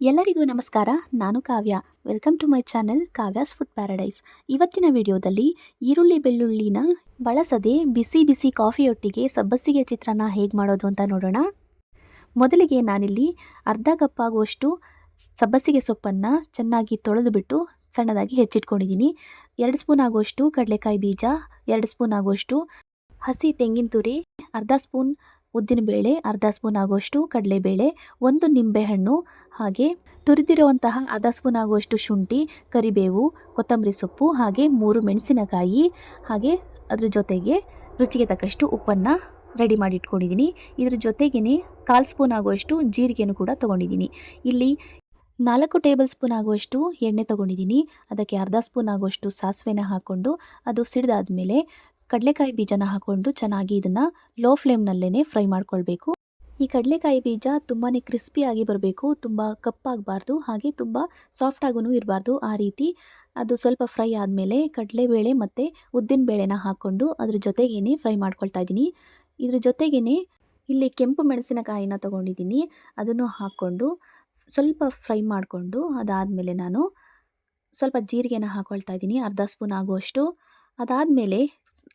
ಎಲ್ಲರಿಗೂ ನಮಸ್ಕಾರ, ನಾನು Kavya. Welcome to my channel Kavya's food paradise ಇವತ್ತಿನ ವಿಡಿಯೋದಲ್ಲಿ ಈರುಳ್ಳಿ ಬೆಳ್ಳುಳ್ಳಿನ ಬಳಸದೆ ಬಿಸಿ ಬಿಸಿ ಕಾಫಿಯೊಟ್ಟಿಗೆ ಸಬ್ಬಸಿಗೆ ಚಿತ್ರಾನ್ನ ಹೇಗೆ ಮಾಡೋದು ಅಂತ ನೋಡೋಣ. ಮೊದಲಿಗೆ ನಾನಿಲ್ಲಿ ಅರ್ಧ ಕಪ್ಪಾಗುವಷ್ಟು ಸಬ್ಬಸಿಗೆ ಸೊಪ್ಪನ್ನು ಚೆನ್ನಾಗಿ ತೊಳೆದು ಬಿಟ್ಟು ಸಣ್ಣದಾಗಿ ಹೆಚ್ಚಿಟ್ಕೊಂಡಿದ್ದೀನಿ. ಎರಡು ಸ್ಪೂನ್ ಆಗುವಷ್ಟು ಕಡಲೆಕಾಯಿ ಬೀಜ, ಎರಡು ಸ್ಪೂನ್ ಆಗುವಷ್ಟು ಹಸಿ ತೆಂಗಿನ ತುರಿ, ಅರ್ಧ ಸ್ಪೂನ್ ಉದ್ದಿನಬೇಳೆ ಅರ್ಧ ಸ್ಪೂನ್ ಆಗುವಷ್ಟು ಕಡಲೆಬೇಳೆ, ಒಂದು ನಿಂಬೆಹಣ್ಣು, ಹಾಗೆ ತುರಿದಿರುವಂತಹ ಅರ್ಧ ಸ್ಪೂನ್ ಆಗುವಷ್ಟು ಶುಂಠಿ, ಕರಿಬೇವು, ಕೊತ್ತಂಬರಿ ಸೊಪ್ಪು, ಹಾಗೆ ಮೂರು ಮೆಣಸಿನಕಾಯಿ, ಹಾಗೆ ಅದ್ರ ಜೊತೆಗೆ ರುಚಿಗೆ ತಕ್ಕಷ್ಟು ಉಪ್ಪನ್ನು ರೆಡಿ ಮಾಡಿ ಇಟ್ಕೊಂಡಿದ್ದೀನಿ ಇದ್ರ ಜೊತೆಗೇ ಕಾಲು ಸ್ಪೂನ್ ಆಗುವಷ್ಟು ಜೀರಿಗೆನೂ ಕೂಡ ತೊಗೊಂಡಿದ್ದೀನಿ. ಇಲ್ಲಿ ನಾಲ್ಕು ಟೇಬಲ್ ಸ್ಪೂನ್ ಆಗುವಷ್ಟು ಎಣ್ಣೆ ತೊಗೊಂಡಿದ್ದೀನಿ. ಅದಕ್ಕೆ ಅರ್ಧ ಸ್ಪೂನ್ ಆಗುವಷ್ಟು ಸಾಸಿವೆನ ಹಾಕ್ಕೊಂಡು ಅದು ಸಿಡಿದಾದ್ಮೇಲೆ ಕಡಲೆಕಾಯಿ ಬೀಜನ ಹಾಕ್ಕೊಂಡು ಚೆನ್ನಾಗಿ ಇದನ್ನು ಲೋ ಫ್ಲೇಮ್ನಲ್ಲೇ ಫ್ರೈ ಮಾಡ್ಕೊಳ್ಬೇಕು. ಈ ಕಡಲೆಕಾಯಿ ಬೀಜ ತುಂಬಾ ಕ್ರಿಸ್ಪಿಯಾಗಿ ಬರಬೇಕು, ತುಂಬ ಕಪ್ಪಾಗಬಾರ್ದು, ಹಾಗೆ ತುಂಬ ಸಾಫ್ಟಾಗೂ ಇರಬಾರ್ದು ಆ ರೀತಿ. ಅದು ಸ್ವಲ್ಪ ಫ್ರೈ ಆದಮೇಲೆ ಕಡಲೆಬೇಳೆ ಮತ್ತು ಉದ್ದಿನ ಬೇಳೆನ ಹಾಕ್ಕೊಂಡು ಅದ್ರ ಜೊತೆಗೇನೆ ಫ್ರೈ ಮಾಡ್ಕೊಳ್ತಾ ಇದ್ದೀನಿ. ಇದ್ರ ಜೊತೆಗೇನೆ ಇಲ್ಲಿ ಕೆಂಪು ಮೆಣಸಿನಕಾಯಿನ ತೊಗೊಂಡಿದ್ದೀನಿ. ಅದನ್ನು ಹಾಕ್ಕೊಂಡು ಸ್ವಲ್ಪ ಫ್ರೈ ಮಾಡಿಕೊಂಡು ಅದಾದಮೇಲೆ ನಾನು ಸ್ವಲ್ಪ ಜೀರಿಗೆನ ಹಾಕ್ಕೊಳ್ತಾ ಇದ್ದೀನಿ. ಅರ್ಧ ಸ್ಪೂನ್ ಆಗುವಷ್ಟು. ಅದಾದಮೇಲೆ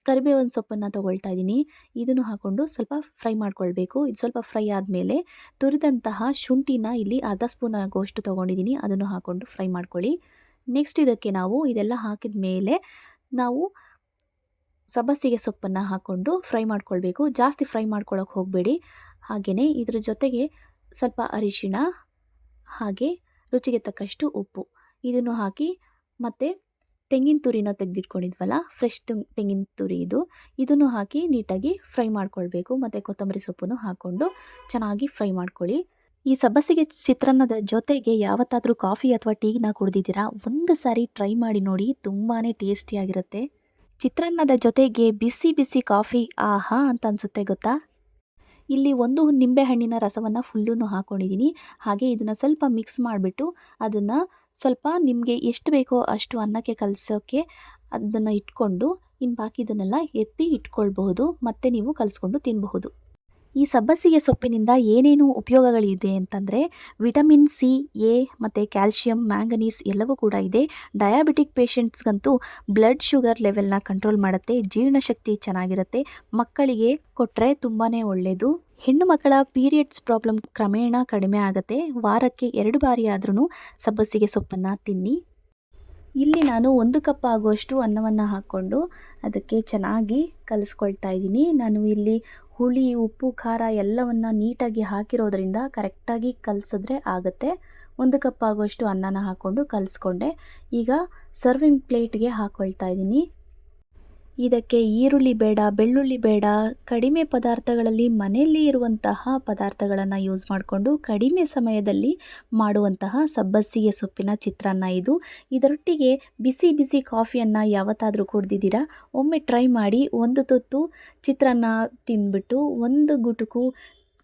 ಕರಿಬೇವಿನ ಸೊಪ್ಪನ್ನು ತೊಗೊಳ್ತಾ ಇದ್ದೀನಿ. ಇದನ್ನು ಹಾಕ್ಕೊಂಡು ಸ್ವಲ್ಪ ಫ್ರೈ ಮಾಡ್ಕೊಳ್ಬೇಕು. ಇದು ಸ್ವಲ್ಪ ಫ್ರೈ ಆದಮೇಲೆ ತುರಿದಂತಹ ಶುಂಠಿನ ಇಲ್ಲಿ ಅರ್ಧ ಸ್ಪೂನ್ ಆಗುವಷ್ಟು ತೊಗೊಂಡಿದ್ದೀನಿ. ಅದನ್ನು ಹಾಕ್ಕೊಂಡು ಫ್ರೈ ಮಾಡ್ಕೊಳ್ಳಿ. ನೆಕ್ಸ್ಟ್ ಇದಕ್ಕೆ ನಾವು ಇದೆಲ್ಲ ಹಾಕಿದ ಮೇಲೆ ನಾವು ಸಬ್ಬಸಿಗೆ ಸೊಪ್ಪನ್ನು ಹಾಕ್ಕೊಂಡು ಫ್ರೈ ಮಾಡ್ಕೊಳ್ಬೇಕು. ಜಾಸ್ತಿ ಫ್ರೈ ಮಾಡ್ಕೊಳ್ಳೋಕೆ ಹೋಗಬೇಡಿ. ಹಾಗೆಯೇ ಇದ್ರ ಜೊತೆಗೆ ಸ್ವಲ್ಪ ಅರಿಶಿಣ ಹಾಗೆ ರುಚಿಗೆ ತಕ್ಕಷ್ಟು ಉಪ್ಪು. ಇದನ್ನು ಹಾಕಿ ಮತ್ತು ತೆಂಗಿನ ತುರಿನ ತೆಗೆದಿಟ್ಕೊಂಡಿದ್ವಲ್ಲ ಫ್ರೆಶ್ ತೆಂಗಿನ ತುರಿ ಇದು. ಇದನ್ನು ಹಾಕಿ ನೀಟಾಗಿ ಫ್ರೈ ಮಾಡ್ಕೊಳ್ಬೇಕು. ಮತ್ತು ಕೊತ್ತಂಬರಿ ಸೊಪ್ಪನ್ನು ಹಾಕ್ಕೊಂಡು ಚೆನ್ನಾಗಿ ಫ್ರೈ ಮಾಡ್ಕೊಳ್ಳಿ. ಈ ಸಬ್ಬಸಿಗೆ ಚಿತ್ರಾನ್ನದ ಜೊತೆಗೆ ಯಾವತ್ತಾದರೂ ಕಾಫಿ ಅಥವಾ ಟೀನ ಕುಡಿದಿದ್ದೀರಾ, ಒಂದು ಸಾರಿ ಟ್ರೈ ಮಾಡಿ ನೋಡಿ ತುಂಬಾ ಟೇಸ್ಟಿಯಾಗಿರುತ್ತೆ ಚಿತ್ರಾನ್ನದ ಜೊತೆಗೆ ಬಿಸಿ ಬಿಸಿ ಕಾಫಿ, ಆಹಾ ಅಂತ ಅನಿಸುತ್ತೆ, ಗೊತ್ತಾ? ಇಲ್ಲಿ ಒಂದು ನಿಂಬೆಹಣ್ಣಿನ ರಸವನ್ನು ಫುಲ್ಲೂ ಹಾಕ್ಕೊಂಡಿದ್ದೀನಿ ಹಾಗೆ ಇದನ್ನು ಸ್ವಲ್ಪ ಮಿಕ್ಸ್ ಮಾಡಿಬಿಟ್ಟು ಅದನ್ನು ಸ್ವಲ್ಪ ನಿಮಗೆ ಎಷ್ಟು ಬೇಕೋ ಅಷ್ಟು ಅನ್ನಕ್ಕೆ ಕಲಸೋಕ್ಕೆ ಅದನ್ನು ಇಟ್ಕೊಂಡು ಇನ್ನು ಬಾಕಿದನ್ನೆಲ್ಲ ಎತ್ತಿ ಇಟ್ಕೊಳ್ಬಹುದು. ಮತ್ತು ನೀವು ಕಲಿಸ್ಕೊಂಡು ತಿನ್ನಬಹುದು ಈ ಸಬ್ಬಸಿಗೆ ಸೊಪ್ಪಿನಿಂದ ಏನೇನು ಉಪಯೋಗಗಳಿದೆ ಅಂತಂದರೆ ವಿಟಮಿನ್ ಸಿ, ಎ ಮತ್ತು ಕ್ಯಾಲ್ಶಿಯಂ, ಮ್ಯಾಂಗನೀಸ್ ಎಲ್ಲವೂ ಕೂಡ ಇದೆ. ಡಯಾಬಿಟಿಕ್ ಪೇಷಂಟ್ಸ್ಗಂತೂ ಬ್ಲಡ್ ಶುಗರ್ ಲೆವೆಲ್ನ ಕಂಟ್ರೋಲ್ ಮಾಡುತ್ತೆ, ಜೀರ್ಣಶಕ್ತಿ ಚೆನ್ನಾಗಿರುತ್ತೆ, ಮಕ್ಕಳಿಗೆ ಕೊಟ್ಟರೆ ತುಂಬಾ ಒಳ್ಳೆಯದು ಹೆಣ್ಣು ಮಕ್ಕಳ ಪೀರಿಯಡ್ಸ್ ಪ್ರಾಬ್ಲಮ್ ಕ್ರಮೇಣ ಕಡಿಮೆ ಆಗುತ್ತೆ, ವಾರಕ್ಕೆ ಎರಡು ಬಾರಿ ಆದ್ರೂ ಸಬ್ಬಸಿಗೆ ಸೊಪ್ಪನ್ನು ತಿನ್ನಿ. ಇಲ್ಲಿ ನಾನು ಒಂದು ಕಪ್ ಆಗುವಷ್ಟು ಅನ್ನವನ್ನು ಹಾಕ್ಕೊಂಡು ಅದಕ್ಕೆ ಚೆನ್ನಾಗಿ ಕಲಿಸ್ಕೊಳ್ತಾ ಇದ್ದೀನಿ. ನಾನು ಇಲ್ಲಿ ಹುಳಿ, ಉಪ್ಪು, ಖಾರ ಎಲ್ಲವನ್ನು ನೀಟಾಗಿ ಹಾಕಿರೋದ್ರಿಂದ ಕರೆಕ್ಟಾಗಿ ಕಲಸಿದ್ರೆ ಆಗುತ್ತೆ. ಒಂದು ಕಪ್ ಆಗೋಷ್ಟು ಅನ್ನನ ಹಾಕ್ಕೊಂಡು ಕಲಿಸ್ಕೊಂಡೆ. ಈಗ ಸರ್ವಿಂಗ್ ಪ್ಲೇಟ್ಗೆ ಹಾಕ್ಕೊಳ್ತಾ ಇದ್ದೀನಿ. ಇದಕ್ಕೆ ಈರುಳ್ಳಿ ಬೇಡ, ಬೆಳ್ಳುಳ್ಳಿ ಬೇಡ, ಕಡಿಮೆ ಪದಾರ್ಥಗಳಲ್ಲಿ ಮನೆಯಲ್ಲಿ ಇರುವಂತಹ ಪದಾರ್ಥಗಳನ್ನು ಯೂಸ್ ಮಾಡಿಕೊಂಡು ಕಡಿಮೆ ಸಮಯದಲ್ಲಿ ಮಾಡುವಂತಹ ಸಬ್ಬಸಿಗೆ ಸೊಪ್ಪಿನ ಚಿತ್ರಾನ್ನ ಇದು. ಇದರೊಟ್ಟಿಗೆ ಬಿಸಿ ಬಿಸಿ ಕಾಫಿಯನ್ನು ಯಾವತ್ತಾದರೂ ಕುಡ್ದಿದ್ದೀರಾ? ಒಮ್ಮೆ ಟ್ರೈ ಮಾಡಿ ಒಂದು ತುತ್ತು ಚಿತ್ರಾನ್ನ ತಿಂದ್ಬಿಟ್ಟು ಒಂದು ಗುಟುಕು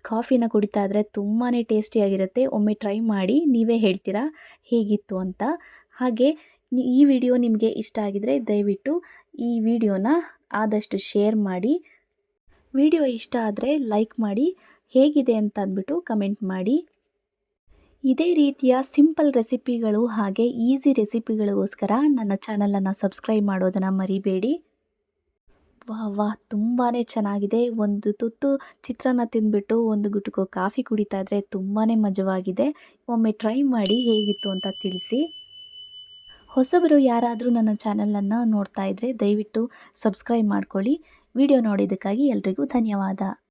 ಕಾಫಿನ ಕುಡಿತಾ ಇದ್ದರೆ ತುಂಬಾ ಟೇಸ್ಟಿಯಾಗಿರುತ್ತೆ ಒಮ್ಮೆ ಟ್ರೈ ಮಾಡಿ ನೀವೇ ಹೇಳ್ತೀರಾ? ಹೇಗಿತ್ತು ಅಂತ. ಹಾಗೆ ಈ ವಿಡಿಯೋ ನಿಮಗೆ ಇಷ್ಟ ಆಗಿದರೆ ದಯವಿಟ್ಟು ಈ ವಿಡಿಯೋನ ಆದಷ್ಟು ಶೇರ್ ಮಾಡಿ. ವಿಡಿಯೋ ಇಷ್ಟ ಆದರೆ ಲೈಕ್ ಮಾಡಿ. ಹೇಗಿದೆ ಅಂತ ಅಂದ್ಬಿಟ್ಟು ಕಮೆಂಟ್ ಮಾಡಿ. ಇದೇ ರೀತಿಯ ಸಿಂಪಲ್ ರೆಸಿಪಿಗಳು ಹಾಗೆ ಈಸಿ ರೆಸಿಪಿಗಳಿಗೋಸ್ಕರ ನನ್ನ ಚಾನಲನ್ನು ಸಬ್ಸ್ಕ್ರೈಬ್ ಮಾಡೋದನ್ನು ಮರಿಬೇಡಿ. ವಾ ವಾ ತುಂಬಾ ಚೆನ್ನಾಗಿದೆ. ಒಂದು ತುತ್ತು ಚಿತ್ರಾನ್ನ ತಿಂದ್ಬಿಟ್ಟು ಒಂದು ಗುಟುಕು ಕಾಫಿ ಕುಡಿತಾ ಇದ್ರೆ ತುಂಬಾ ಮಜವಾಗಿದೆ. ಒಮ್ಮೆ ಟ್ರೈ ಮಾಡಿ ಹೇಗಿತ್ತು ಅಂತ ತಿಳಿಸಿ. ಹೊಸಬರು ಯಾರಾದರೂ ನನ್ನ ಚಾನಲನ್ನು ನೋಡ್ತಾ ಇದ್ದರೆ ದಯವಿಟ್ಟು ಸಬ್ಸ್ಕ್ರೈಬ್ ಮಾಡ್ಕೊಳ್ಳಿ. ವಿಡಿಯೋ ನೋಡಿದ್ದಕ್ಕಾಗಿ ಎಲ್ರಿಗೂ ಧನ್ಯವಾದ.